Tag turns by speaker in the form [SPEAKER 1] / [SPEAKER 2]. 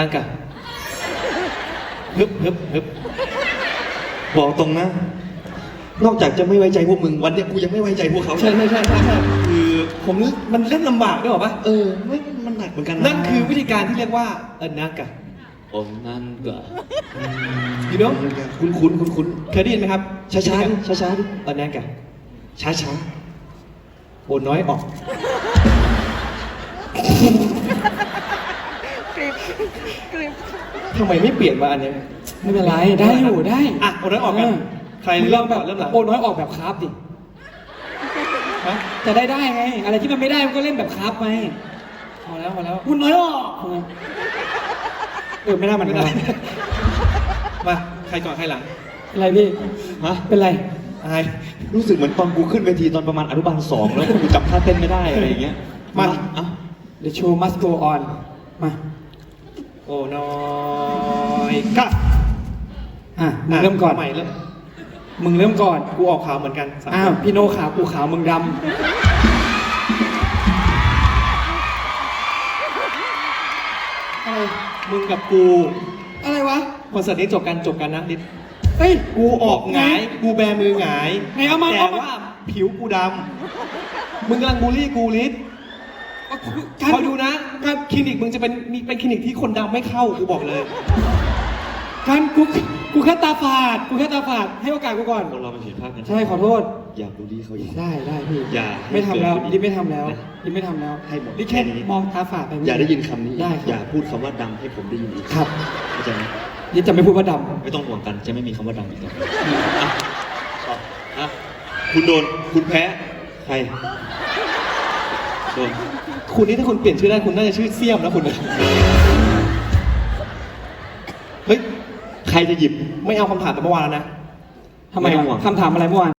[SPEAKER 1] นั่งกันฮึบฮึบฮึบบอกตรงนะ นอกจากจะไม่ไว้ใจพวกมึงวันเนี้ยกูยังไม่ไว้ใจพวกเขา
[SPEAKER 2] ใช่ใช่ใช่ใช่ใช่
[SPEAKER 1] คือ
[SPEAKER 2] ผมมันเล่นลำบากด้วยหรอปะ
[SPEAKER 1] เออไม่มันหนักเหมือนกันนะ
[SPEAKER 2] นั่นคือวิธีการที่เรียกว่าเออนักกะ
[SPEAKER 3] โอ้นั่นก็
[SPEAKER 2] you know
[SPEAKER 1] คุ้นคุ้นคุ้นคุ้น
[SPEAKER 2] เคยได้ยินไหมครับ
[SPEAKER 1] ช้าช้าๆดิช้าช้าๆดิ
[SPEAKER 2] เออนักกะ
[SPEAKER 1] ช้าช้า
[SPEAKER 2] โอนน้อยออก ทำไมไม่เปลี่ยนมาอันเนี้ย
[SPEAKER 4] ไม่เป็นไรได้อยู่ได้
[SPEAKER 2] อะโอนน้อยออกกันใครเริ่มก่อนเริ่มหลัง
[SPEAKER 4] โอนน้อยออกแบบคราฟดิ
[SPEAKER 2] ฮะ
[SPEAKER 4] จะได้ได้ไง อะไรที่มันไม่ได้มันก็เล่นแบบคราฟไปพอแล้วพอแล้วคุณน้อยออกเออไม่ได้มัน
[SPEAKER 2] ไม่
[SPEAKER 4] ไม่
[SPEAKER 2] ได้
[SPEAKER 4] ได้
[SPEAKER 2] มาใครก่อนใครหลัง
[SPEAKER 4] เป็นไรพี่
[SPEAKER 1] ๆฮะ
[SPEAKER 4] เป็นไร
[SPEAKER 2] อาย
[SPEAKER 1] รู้สึกเหมือนตอนกูขึ้นเวทีตอนประมาณอนุบาลสองแล้วกูจำท่าเต้นไม่ได้อะไรอย่างเงี้ย
[SPEAKER 2] มา
[SPEAKER 1] เอ้า
[SPEAKER 4] The show must go on มา
[SPEAKER 2] โอ้น้อยกะ
[SPEAKER 4] อะมึงเริ่มก่อน
[SPEAKER 2] ใหม่เริ่ม
[SPEAKER 4] มึงเริ่มก่อน
[SPEAKER 2] กูออกขาวเหมือนกันสาม
[SPEAKER 4] อ้าวพี่โนขาวกูขาวมึงด
[SPEAKER 2] อะไรมึงกับกูำ
[SPEAKER 4] อะไรวะ
[SPEAKER 2] คอนเสิร์ตนี้จบกันจบกันนะนิด
[SPEAKER 4] เฮ้ย
[SPEAKER 2] กูออกหงาย กูแบมือหงาย
[SPEAKER 4] ไหนเอามา
[SPEAKER 2] แต่
[SPEAKER 4] เอามา
[SPEAKER 2] ว่าผิวกูดำมึงกำลังบูลลี่กูลิศคอยดูนะการ คลินิกมึงจะเป็นมีเป็นคลินิกที่คนดำไม่เข้ากูบอกเลย
[SPEAKER 4] กันกูกูแค่ตาฝาดกูแค่ตาฝาดให้โอกาสกูก่อน
[SPEAKER 1] คนเรามันผิดพลาดกัน
[SPEAKER 4] ใช่ขอโทษ
[SPEAKER 1] อย่าบูลลี่เขาอีก
[SPEAKER 4] ได้ได้พี่
[SPEAKER 1] อย่า
[SPEAKER 4] ไม่ทำแล้ว
[SPEAKER 1] ให้เกิด
[SPEAKER 4] ดิไม่ทำแล้ว
[SPEAKER 1] นะ
[SPEAKER 4] ดิไม่ทำแล้ว
[SPEAKER 1] ให้หมด
[SPEAKER 4] ดิแค่
[SPEAKER 1] แค่นี้
[SPEAKER 4] มองตาฝาดไป
[SPEAKER 1] อย่าได้ยินคำนี้อีก
[SPEAKER 4] ได้
[SPEAKER 1] อย่า
[SPEAKER 4] ครับ
[SPEAKER 1] พูดคำว่าดำให้ผมได้ยินอีก
[SPEAKER 4] ครับ
[SPEAKER 1] เข้าใจไหม
[SPEAKER 4] ดิจะไม่พูดว่าด
[SPEAKER 1] ไม่ต้องห่วงกันจะไม่มีคำว่าดำอีกแล้วอะต่ออะคุณโดนคุณแพ้ใครโดน
[SPEAKER 2] คุณนี่ถ้าคุณเปลี่ยนชื่อได้คุณน่าจะชื่อเสี่ยมนะคุณ
[SPEAKER 1] เฮ้ย ใครจะหยิบ
[SPEAKER 2] ไม่เอาคำถามแต่เมื่อวานแล้วนะำ
[SPEAKER 4] ทำไม
[SPEAKER 1] ไม่ต้องห่วง
[SPEAKER 4] คำถามอะไรเมื่อวาน